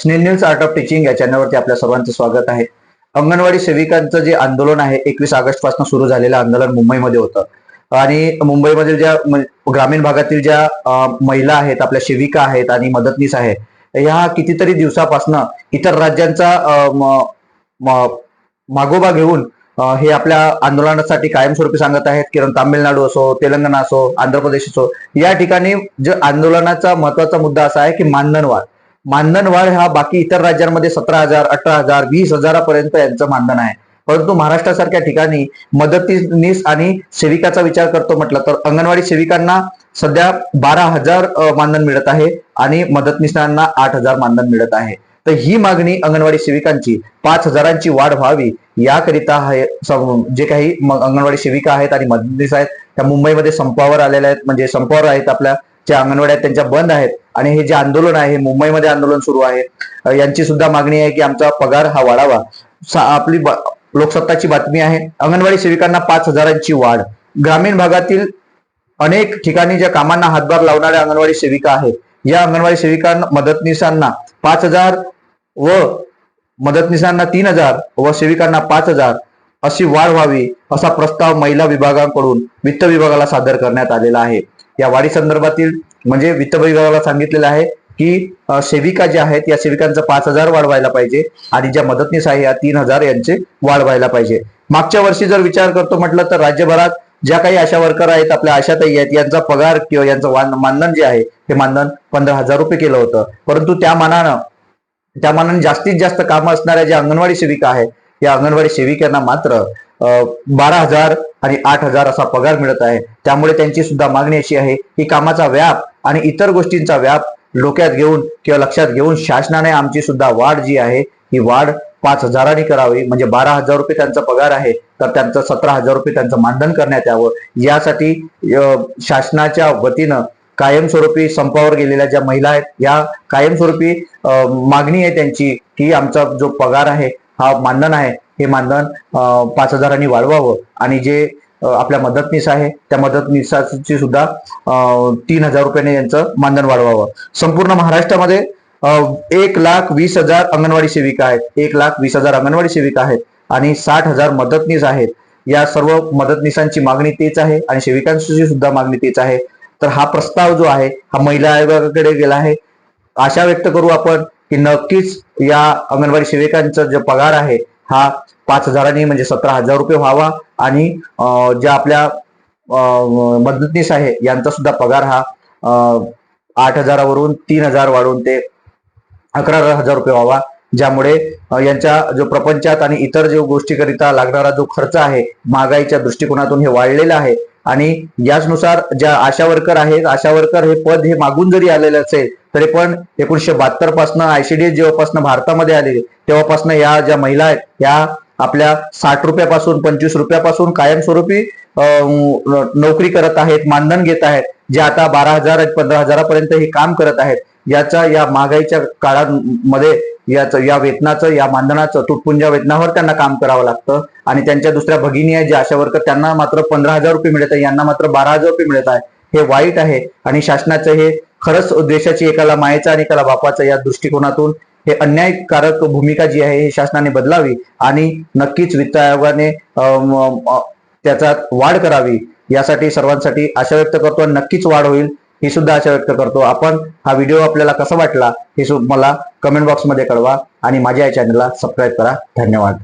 स्नेल art of teaching या चॅनलवरती आपल्या सर्वांचं स्वागत आहे. अंगणवाडी सेविकांचं जे आंदोलन आहे एकवीस ऑगस्टपासून सुरू झालेलं आंदोलन मुंबईमध्ये होतं. आणि मुंबईमधील ज्या ग्रामीण भागातील ज्या महिला आहेत आपल्या सेविका आहेत आणि मदतनीस आहेत ह्या कितीतरी दिवसापासनं इतर राज्यांचा मागोबा घेऊन हे आपल्या आंदोलनासाठी कायमस्वरूपी सांगत आहेत. किरण तामिळनाडू असो तेलंगणा असो आंध्र प्रदेश असो या ठिकाणी जे आंदोलनाचा महत्त्वाचा मुद्दा असा आहे की मानधनवाद मानधनवाढ हा बाकी इतर राज्यांमध्ये सतरा हजार अठरा हजार वीस हजारापर्यंत यांचं मानधन आहे. परंतु महाराष्ट्रासारख्या ठिकाणी मदतीनीस आणि सेविकाचा विचार करतो म्हटलं तर अंगणवाडी सेविकांना सध्या बारा हजार मानधन मिळत आहे आणि मदतनीसांना आठ हजार मानधन मिळत आहे. तर ही मागणी अंगणवाडी सेविकांची पाच हजारांची वाढ व्हावी याकरिता हे जे काही अंगणवाडी सेविका आहेत आणि मदतनीस आहेत त्या मुंबईमध्ये संपावर आलेल्या आहेत. म्हणजे संपावर आहेत आपल्या ज्या अंगणवाड्या आहेत त्यांच्या बंद आहेत. आणि हे जे आंदोलन आहे मुंबईमध्ये आंदोलन सुरू आहे यांची सुद्धा मागणी आहे की आमचा पगार हा वाढावा. सा- आपली लोकसत्ताची बातमी आहे अंगणवाडी सेविकांना पाच हजारांची वाढ. ग्रामीण भागातील अनेक ठिकाणी ज्या कामांना हातभार लावणाऱ्या अंगणवाडी सेविका आहेत या अंगणवाडी सेविकांना मदतनीसांना पाच हजार व मदतनीसांना तीन हजार व सेविकांना पाच हजार अशी वाढ व्हावी असा प्रस्ताव महिला विभागाकडून वित्त विभागाला सादर करण्यात आलेला आहे. या वाढी संदर्भातील म्हणजे वित्त विभागाला सांगितलेलं आहे की सेविका ज्या आहेत या सेविकांचं पाच हजार वाढवायला पाहिजे आणि ज्या मदतनीस आहे या तीन हजार यांचे वाढवायला पाहिजे. मागच्या वर्षी जर विचार करतो म्हटलं तर राज्यभरात ज्या काही आशा वर्कर आहेत आपल्या आशाताई आहेत यांचा पगार किंवा यांचं मानधन जे आहे ते मानधन पंधरा हजार रुपये केलं होतं. परंतु त्या मानानं त्या मानाने जास्तीत जास्त कामं असणाऱ्या ज्या अंगणवाडी सेविका आहेत या अंगणवाडी सेविकांना मात्र बारा हजार आणि आठ हजार असा पगार मिळत आहे. त्यामुळे त्यांची सुद्धा मागणी अशी आहे की कामाचा व्याप आणि इतर गोष्टींचा व्याप डोक्यात घेऊन किंवा लक्षात घेऊन शासनाने आमची सुद्धा वाढ जी आहे ही वाढ पाच हजारांनी करावी. म्हणजे बारा हजार रुपये त्यांचा पगार आहे तर त्यांचं सतरा हजार रुपये त्यांचं मानधन करण्यात यावं. यासाठी शासनाच्या वतीनं कायमस्वरूपी संपावर गेलेल्या ज्या महिला आहेत या कायमस्वरूपी मागणी आहे त्यांची की आमचा जो पगार आहे हा मानधन आहे. हे मानधन पाच हजारांनी वाढवावं. आणि जे आपल्या मदतनीस आहे त्या मदतनीसाची सुद्धा तीन हजार रुपयाने यांचं मानधन वाढवावं. संपूर्ण महाराष्ट्रामध्ये एक लाख वीस हजार अंगणवाडी सेविका आहेत. एक लाख वीस हजार अंगणवाडी सेविका आहेत. आणि साठ हजार मदतनीस आहेत. या सर्व मदतनीसांची मागणी तेच आहे आणि सेविकांची सुद्धा मागणी तेच आहे. तर हा प्रस्ताव जो आहे हा महिला आयोगाकडे गेला आहे. आशा व्यक्त करू आपण की नक्कीच या अंगणवाडी सेविकांचा जो पगार आहे हा पाच हजारांनी म्हणजे सतरा हजार रुपये व्हावा आणि ज्या आपल्या मदतनीस आहे यांचा सुद्धा पगार हा आठ हजारावरून तीन हजार वाढून ते अकरा हजार रुपये व्हावा. ज्यामुळे यांच्या जो प्रपंचात आणि इतर जो गोष्टीकरिता लागणारा जो खर्च आहे महागाईच्या दृष्टिकोनातून हे वाढलेलं आहे. आणि याचनुसार ज्या आशा वर्कर आहेत आशा वर्कर हे पद हे मागून जरी आलेलं असेल तरी पण एकोणीशे बहात्तरपासून आयसीडीएस जेव्हापासून भारतामध्ये आले तेव्हापासून या ज्या महिला आहेत या आपल्या साठ रुपयापासून पंचवीस रुपयापासून कायमस्वरूपी नोकरी करत आहेत मानधन घेत आहेत जे आता बारा हजार पंधरा हजारापर्यंत हे काम करत आहेत. याचा या महागाईच्या काळामध्ये याचं या वेतनाचं या मानधनाचं तुटपुंजा वेतनावर त्यांना काम करावं लागतं. आणि त्यांच्या दुसऱ्या भगिनी आहेत ज्या आशा वर्कर त्यांना मात्र पंधरा हजार रुपये मिळत आहे यांना मात्र बारा हजार रुपये मिळत आहे. हे वाईट आहे आणि शासनाचं हे खरंच देशाची एकाला मायेचा आणि एकाला बापाचा या दृष्टिकोनातून हे अन्यायकारक भूमिका जी आहे ही शासनाने बदलावी आणि नक्कीच वित्त आयोगाने त्याचा वाढ करावी. यासाठी सर्वांसाठी आशा व्यक्त करतो आणि नक्कीच वाढ होईल. ही सुद्धा आशा व्यक्त करतो. आपण हा व्हिडिओ आपल्याला कसा वाटला हे मला कमेंट बॉक्समध्ये कळवा आणि माझ्या या चॅनलला सबस्क्राईब करा. धन्यवाद.